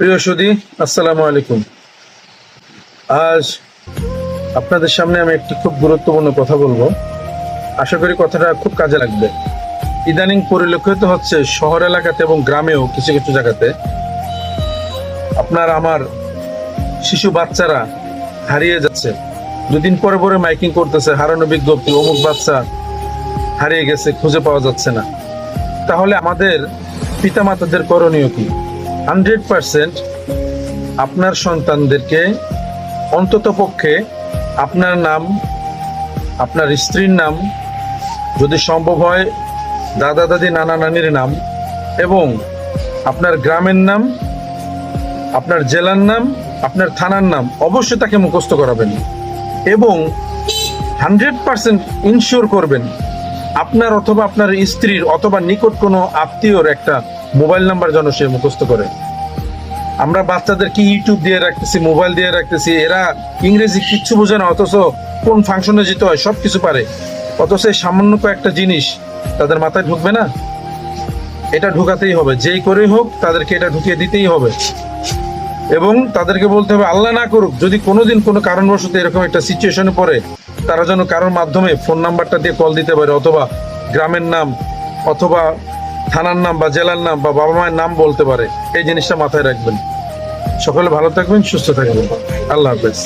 প্রিয় সুদী আসসালামু আলাইকুম। আজ আপনাদের সামনে আমি একটি খুব গুরুত্বপূর্ণ কথা বলব। আশা করি কথাটা খুব কাজে লাগবে। ইদানিং পরিলক্ষিত হচ্ছে শহর এলাকাতে এবং গ্রামেও কিছু কিছু জায়গাতে আপনার আমার শিশু বাচ্চারা হারিয়ে যাচ্ছে। দুদিন পরে পরে মাইকিং করতেছে, হারানো বিজ্ঞপ্তি, অমুক বাচ্চা হারিয়ে গেছে, খুঁজে পাওয়া যাচ্ছে না। তাহলে আমাদের পিতামাতাদের করণীয় কি? হান্ড্রেড পার্সেন্ট আপনার সন্তানদেরকে অন্তত পক্ষে আপনার নাম, আপনার স্ত্রীর নাম, যদি সম্ভব হয় দাদা, দাদি, নানা, নানির নাম এবং আপনার গ্রামের নাম, আপনার জেলার নাম, আপনার থানার নাম অবশ্যই তাকে মুখস্থ করাবেন এবং হান্ড্রেড পার্সেন্ট ইনশিওর করবেন আপনার অথবা আপনার স্ত্রীর অথবা নিকট কোনো আত্মীয়র একটা মোবাইল নাম্বার যেন সে মুখস্থ করে। আমরা বাচ্চাদেরকে ইউটিউব দিয়ে রাখতেছি মোবাইল দিয়ে রাখতেছি, এরা ইংরেজি কিচ্ছু বোঝে না, অথচ কোন ফাংশনে যেতে হয় সব কিছু পারে। অথচ এই সামান্য কয়েকটা জিনিস তাদের মাথায় ঢুকবে না? এটা ঢুকাতেই হবে। যেই করেই হোক, তাদেরকে এটা ঢুকিয়ে দিতেই হবে। এবং তাদেরকে বলতে হবে, আল্লাহ না করুক, যদি কোনোদিন কোনো কারণবশত এরকম একটা সিচুয়েশনে পড়ে, তারা যেন কারোর মাধ্যমে ফোন নাম্বারটা দিয়ে কল দিতে পারে, অথবা গ্রামের নাম, অথবা থানার নাম বা জেলার নাম বা বাবা মায়ের নাম বলতে পারে, এই জিনিসটা মাথায় রাখবেন। সকলে ভালো থাকবেন, সুস্থ থাকবেন। আল্লাহ হাফেজ।